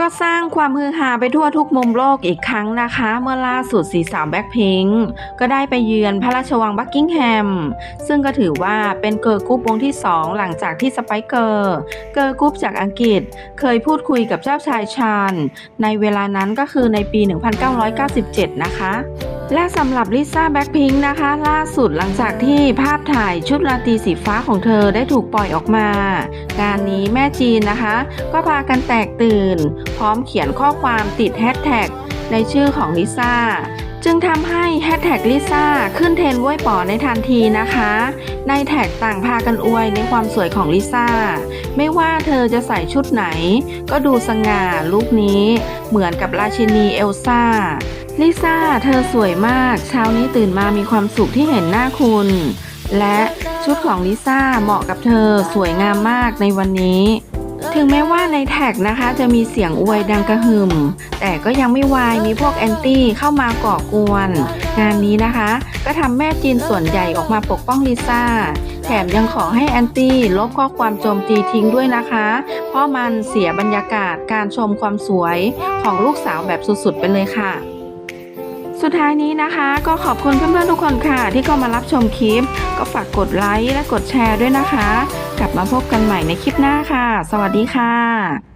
ก็สร้างความฮือฮาไปทั่วทุกมุมโลกอีกครั้งนะคะ เมื่อล่าสุดสีสาวแบ็คพิงค์ก็ได้ไปเยือนพระราชวังบักกิงแฮม ซึ่งก็ถือว่าเป็นเกิร์ลกรุ๊ปวงที่ 2 หลังจากที่สไปเกอร์เกิร์ลกรุ๊ปจากอังกฤษ เคยพูดคุยกับเจ้าชายชาญในเวลานั้นก็คือในปี 1997 นะคะ และสำหรับลิซ่าแบ็คพิงค์นะคะ ล่าสุดหลังจากที่ภาพถ่ายชุดราตรีสีฟ้าของเธอได้ถูกปล่อยออกมางานนี้แม่จีนนะคะ ก็พากันแตกตื่น พร้อมเขียนข้อความติดแฮชแท็กในชื่อของลิซ่า จึงทำให้แฮชแท็กลิซ่าขึ้นเทรนด์ว้ยป๋อในทันทีนะคะ ในแท็กต่างพากันอวยในความสวยของลิซ่า ไม่ว่าเธอจะใส่ชุดไหน ก็ดูสง่าลุคนี้ เหมือนกับราชินีเอลซ่าลิซ่าเธอสวยมาก เช้านี้ตื่นมามีความสุขที่เห็นหน้าคุณ และชุดของลิซ่าเหมาะกับเธอสวยงามมากในวันนี้ ถึงแม้ว่าในแท็กนะคะจะมีเสียงอวยดังกระหึ่ม แต่ก็ยังไม่วายมีพวกแอนตี้เข้ามาก่อกวน งานนี้นะคะ ก็ทำแม่จีนส่วนใหญ่ออกมาปกป้องลิซ่า แถมยังขอให้แอนตี้ลบข้อความโจมตีทิ้งด้วยนะคะ เพราะมันเสียบรรยากาศการชมความสวยของลูกสาวแบบสุดๆไปเลยค่ะ สุดท้ายนี้นะคะ ก็ขอบคุณเพื่อนๆทุกคนค่ะ ที่เข้ามารับชมคลิป ก็ฝากกดไลค์และกดแชร์ด้วยนะคะ กลับมาพบกันใหม่ในคลิปหน้าค่ะ สวัสดีค่ะ